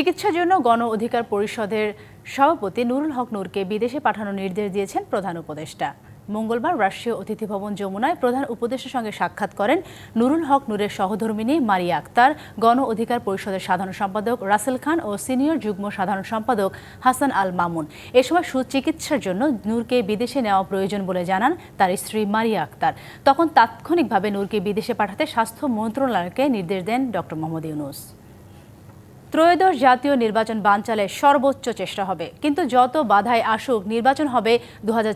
চিকিৎসার জন্য গণ অধিকার পরিষদের সভাপতি নুরুল হক নূরকে বিদেশে পাঠানোর নির্দেশ দিয়েছেন প্রধান উপদেষ্টা। মঙ্গলবার রাষ্ট্রীয় অতিথি ভবন যমুনায় প্রধান উপদেষ্টার সঙ্গে সাক্ষাৎ করেন নুরুল হক নূরের সহধর্মিনী মারিয়া আক্তার, গণ অধিকার পরিষদের সাধারণ সম্পাদক রাসেল খান ও সিনিয়র যুগ্ম সাধারণ সম্পাদক হাসান আল মামুন। এ সময় সুচিকিৎসার জন্য নূরকে বিদেশে নেওয়া প্রয়োজন বলে জানান তার স্ত্রী মারিয়া আক্তার। তখন তাৎক্ষণিকভাবে নূরকে বিদেশে পাঠাতে স্বাস্থ্য মন্ত্রণালয়কে নির্দেশ দেন ডক্টর মোহাম্মদ ইউনুস। ত্রয়োদশ জাতীয় নির্বাচন বানচালে সর্বোচ্চ চেষ্টা হবে। কিন্তু যত বাধায় আসুক, নির্বাচন হবে দু হাজার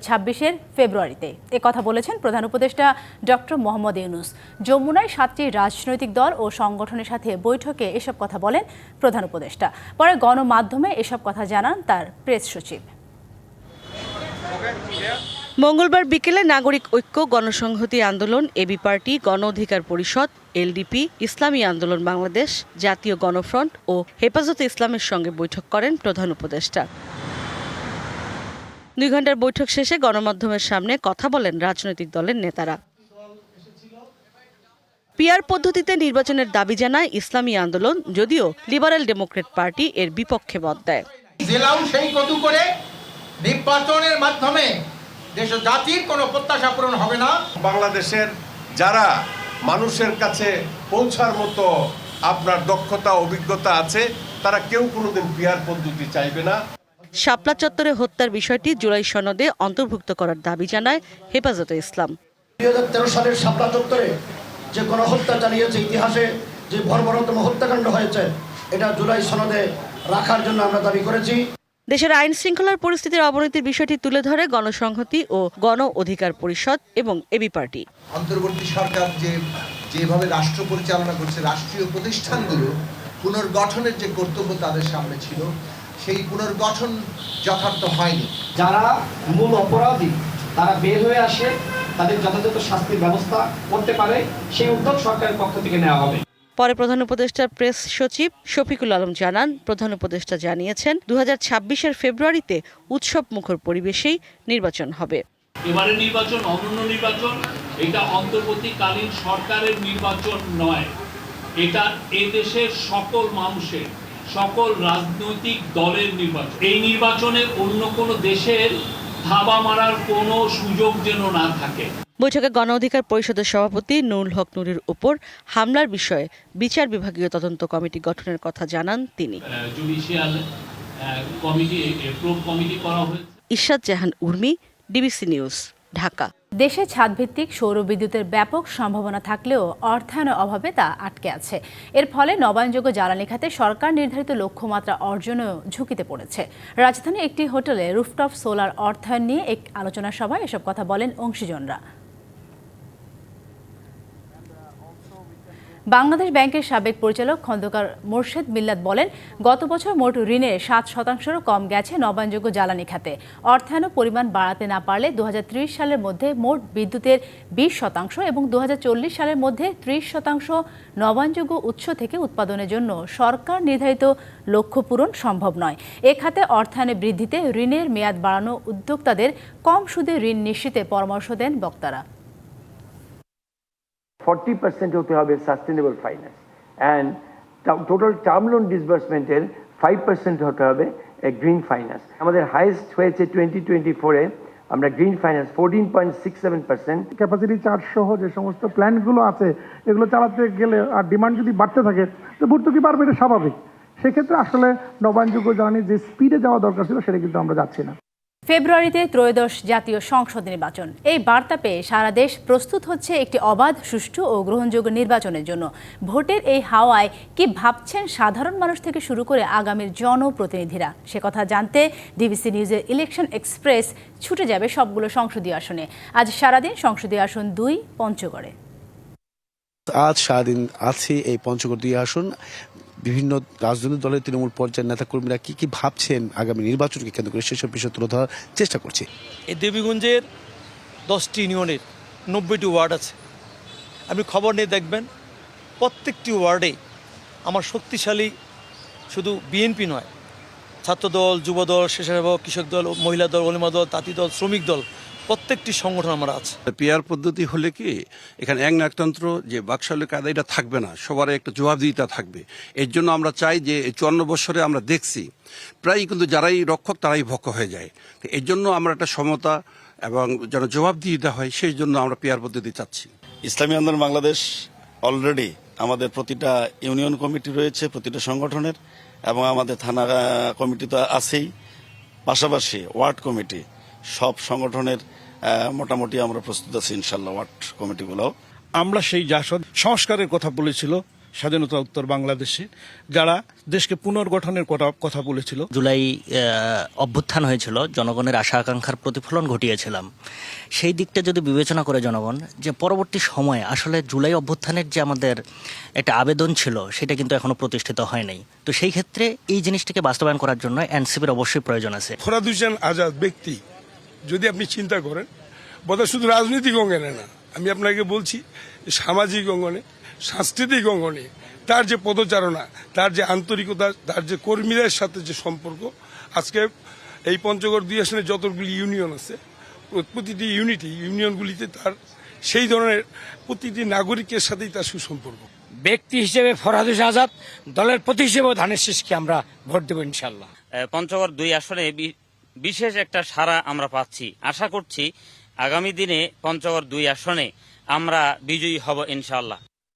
ফেব্রুয়ারিতে। এ কথা বলেছেন প্রধান উপদেষ্টা ডক্টর মোহাম্মদ ইউনুস। যমুনায় সাতটি রাজনৈতিক দল ও সংগঠনের সাথে বৈঠকে এসব কথা বলেন প্রধান উপদেষ্টা। পরে গণমাধ্যমে এসব কথা জানান তার প্রেস সচিব। মঙ্গলবার বিকেলে নাগরিক ঐক্য, গণসংহতি আন্দোলন, এবি পার্টি, গণ অধিকার পরিষদ, এলডিপি, ইসলামী আন্দোলন বাংলাদেশ, জাতীয় গণফ্রন্ট ও হেফাজতে ইসলামের সঙ্গে বৈঠক করেন প্রধান উপদেষ্টা। দুই ঘণ্টার বৈঠক শেষে গণমাধ্যমের সামনে কথা বলেন রাজনৈতিক দলের নেতারা। পিআর পদ্ধতিতে নির্বাচনের দাবি জানায় ইসলামী আন্দোলন, যদিও লিবারেল ডেমোক্রেট পার্টি এর বিপক্ষে মত দেয়। জেলাও সেই করে নির্বাচনের মাধ্যমে দেশ ও জাতির কোনো প্রত্যাশা পূরণ হবে না। বাংলাদেশের যারা মানুষের কাছে পৌঁছার মতো আপনার দক্ষতা অভিজ্ঞতা আছে তারা কেউ কোনোদিন পিয়ার পদ্ধতি চাইবে না। শাপলা চত্বরে হত্যার বিষয়টি জুলাই সনদে অন্তর্ভুক্ত করার দাবি জানায় হেফাজতে ইসলাম। দুই হাজার তেরো সালের শাপলা চত্বরে যে গণহত্যা চালিয়েছে ইতিহাসে যে বর্বরতম হত্যাকাণ্ড হয়েছে এটা জুলাই সনদে রাখার জন্য আমরা দাবি করেছি। দেশের আইন শৃঙ্খলার পরিস্থিতির অবনতির বিষয়টি তুলে ধরে গণসংহতি ও গণ অধিকার পরিষদ এবং এবি পার্টি। অন্তর্বর্তী সরকার যে যেভাবে রাষ্ট্র পরিচালনা করছে রাষ্ট্রীয় প্রতিষ্ঠানগুলো পুনর্গঠনের যে কর্তব্য তাদের সামনে ছিল সেই পুনর্গঠন যথার্থ হয়নি। যারা মূল অপরাধী তারা বের হয়ে আসে তাদের যথাযথ শাস্তির ব্যবস্থা করতে পারে সেই উদ্যোগ সরকারের পক্ষ থেকে নেওয়া হবে। পরে প্রধান উপদেষ্টার প্রেস সচিব শফিকুল আলম জানান, প্রধান উপদেষ্টা জানিয়েছেন দু এর ফেব্রুয়ারিতে উৎসব মুখর পরিবেশেই নির্বাচন হবে। এবারে নির্বাচন, অনন্য নির্বাচন, এটা অন্তর্বর্তীকালীন সরকারের নির্বাচন নয়। এটা এ দেশের সকল মানুষের, সকল রাজনৈতিক দলের নির্বাচন। এই নির্বাচনে অন্য কোনো দেশের থাবা মারার কোনো সুযোগ যেন না থাকে। বৈঠকে গণ অধিকার পরিষদের সভাপতি নুরুল হক নুরের উপর হামলার বিষয়ে বিচার বিভাগীয় তদন্ত কমিটি গঠনের কথা জানান তিনি। জুডিশিয়াল কমিটি প্রোব কমিটি করা হয়েছে। Ishrat Jahan Urmi DBC news Dhaka. দেশে ছাদভিত্তিক সৌর বিদ্যুতের ব্যাপক সম্ভাবনা থাকলেও অর্থায়নের অভাবে তা আটকে আছে। এর ফলে নবায়নযোগ্য জ্বালানি খাতে সরকার নির্ধারিত লক্ষ্যমাত্রা অর্জনেও ঝুঁকিতে পড়েছে। রাজধানী একটি হোটেলে রুফটপ সোলার অর্থায়ন নিয়ে এক আলোচনা সভায় এসব কথা বলেন অংশীজনরা। বাংলাদেশ ব্যাংকের সাবেক পরিচালক খন্দকার মোর্শেদ মিল্লাত বলেন, গত বছর মোট ঋণের সাত শতাংশেরও কম গেছে নবায়নযোগ্য জ্বালানি খাতে। অর্থায়ন পরিমাণ বাড়াতে না পারলে দু হাজার ত্রিশ সালের মধ্যে মোট বিদ্যুতের বিশ শতাংশ এবং দু হাজার চল্লিশ সালের মধ্যে ত্রিশ শতাংশ নবায়নযোগ্য উৎস থেকে উৎপাদনের জন্য সরকার নির্ধারিত লক্ষ্য পূরণ সম্ভব নয়। এ খাতে অর্থায়নে বৃদ্ধিতে ঋণের মেয়াদ বাড়ানো উদ্যোক্তাদের কম সুদে ঋণ নিশ্চিতে পরামর্শ দেন বক্তারা। ফর্টি পার্সেন্ট হতে হবে sustainable finance and total term loan ডিসবার্সমেন্টের five percent হতে হবে গ্রিন ফাইন্যান্স আমাদের হাইয়েস্ট হয়েছে টোয়েন্টি টোয়েন্টি ফোরে আমরা green finance fourteen point six seven percent capacity charge সহ যে সমস্ত প্ল্যানগুলো আছে, এগুলো চালাতে গেলে আর ডিমান্ড যদি বাড়তে থাকে, তো ভর্তুকি পারবে এটা স্বাভাবিক। সেক্ষেত্রে আসলে নবায়নযোগ্য জ্বালানি যে স্পিডে যাওয়া দরকার ছিল, সেটা কিন্তু আমরা যাচ্ছি না। ফেব্রুয়ারিতে ত্রয়োদশ জাতীয় সংসদ নির্বাচন। এই বার্তা পেয়ে সারা দেশ প্রস্তুত হচ্ছে একটি অবাধ, সুষ্ঠু ও গ্রহণযোগ্য নির্বাচনের জন্য। ভোটের এই হাওয়ায় কি ভাবছেন সাধারণ মানুষ থেকে শুরু করে আগামীর জনপ্রতিনিধিরা? সে কথা জানতে ডিবিসি নিউজের ইলেকশন এক্সপ্রেস ছুটে যাবে সবগুলো সংসদীয় আসনে। আজ সারাদিন সংসদীয় আসন দুই, পঞ্চগড়ে। আজ সারাদিন আছি এই পঞ্চগড় দুই আসন। বিভিন্ন রাজনৈতিক দলের তৃণমূল পর্যায়ের নেতাকর্মীরা কি কি ভাবছেন আগামী নির্বাচনকে কেন্দ্র করে সেসব বিষয় তুলে ধরার চেষ্টা করছে। এই দেবীগঞ্জের দশটি ইউনিয়নের নব্বইটি ওয়ার্ড আছে। আপনি খবর নিয়ে দেখবেন, প্রত্যেকটি ওয়ার্ডে আমার শক্তিশালী শুধু বিএনপি নয় ছাত্রদল যুবদল স্বেচ্ছাসেবক কৃষক দল মহিলা দল অলিমা দল তাঁতি দল শ্রমিক দল প্রত্যেকটি সংগঠন আমরা আছে। পিয়ার পদ্ধতি হলে কি এখানে এক নায়কতন্ত্র যে বাকশালের কায়দা এটা থাকবে না সবার একটা জবাবদিহিতা থাকবে। এর জন্য আমরা চাই যে এই চুয়ান্ন বছরে আমরা দেখছি প্রায় কিন্তু যারাই রক্ষক তারাই ভক্ষ হয়ে যায়। তো এর জন্য আমরা একটা সমতা এবং যেন জবাবদিহিতা হয় সেই জন্য আমরা পেয়ার পদ্ধতি চাচ্ছি। ইসলামী আন্দোলন বাংলাদেশ অলরেডি আমাদের প্রতিটা ইউনিয়ন কমিটি রয়েছে, প্রতিটা সংগঠনের, এবং আমাদের থানা কমিটি তো আছেই। পাশাপাশি ওয়ার্ড কমিটি, সব সংগঠনের মোটামুটি আমরা প্রস্তুত আছি ইনশাল্লাহ ওয়ার্ড কমিটিগুলো আমরা সেই জাসদ সংস্কারের কথা বলেছিল স্বাধীনতা উত্তর বাংলাদেশে যারা দেশকে পুনর্গঠনের কথা কথা বলেছিল। জুলাই অভ্যুত্থান হয়েছিল জনগণের আশা আকাঙ্ক্ষার প্রতিফলন ঘটিয়েছিলাম। সেই দিকটা যদি বিবেচনা করে জনগণ যে পরবর্তী সময়ে আসলে জুলাই অভ্যুত্থানের যে আমাদের একটা আবেদন ছিল সেটা কিন্তু এখনও প্রতিষ্ঠিত হয় নাই তো সেই ক্ষেত্রে এই জিনিসটাকে বাস্তবায়ন করার জন্য এনসিপির অবশ্যই প্রয়োজন আছে। ফরাদ হোসেন আজাদ ব্যক্তি যদি আপনি চিন্তা করেন বোধহয় শুধু রাজনৈতিক অঙ্গনে না আমি আপনাকে বলছি সামাজিক অঙ্গনে সাংস্কৃতিক অঙ্গনে তার যে পদচারণা তার যে আন্তরিকতা তার যে কর্মীদের সাথে যে সম্পর্ক আজকে এই পঞ্চগড় দুই আসনে যতগুলি ইউনিয়ন আছে প্রতিটি ইউনিটি ইউনিয়নগুলিতে তার সেই ধরনের প্রতিটি নাগরিকের সাথেই তার সুসম্পর্ক। ব্যক্তি হিসেবে ফরহাদ আজাদ দলের প্রতি হিসেবে ধানের শেষকে আমরা ভোট দেবো ইনশাল্লাহ পঞ্চগড় দুই আসনে বিশেষ একটা সারা আমরা পাচ্ছি। আশা করছি আগামী দিনে পঞ্চগড় দুই আসনে আমরা বিজয়ী হব ইনশাল্লাহ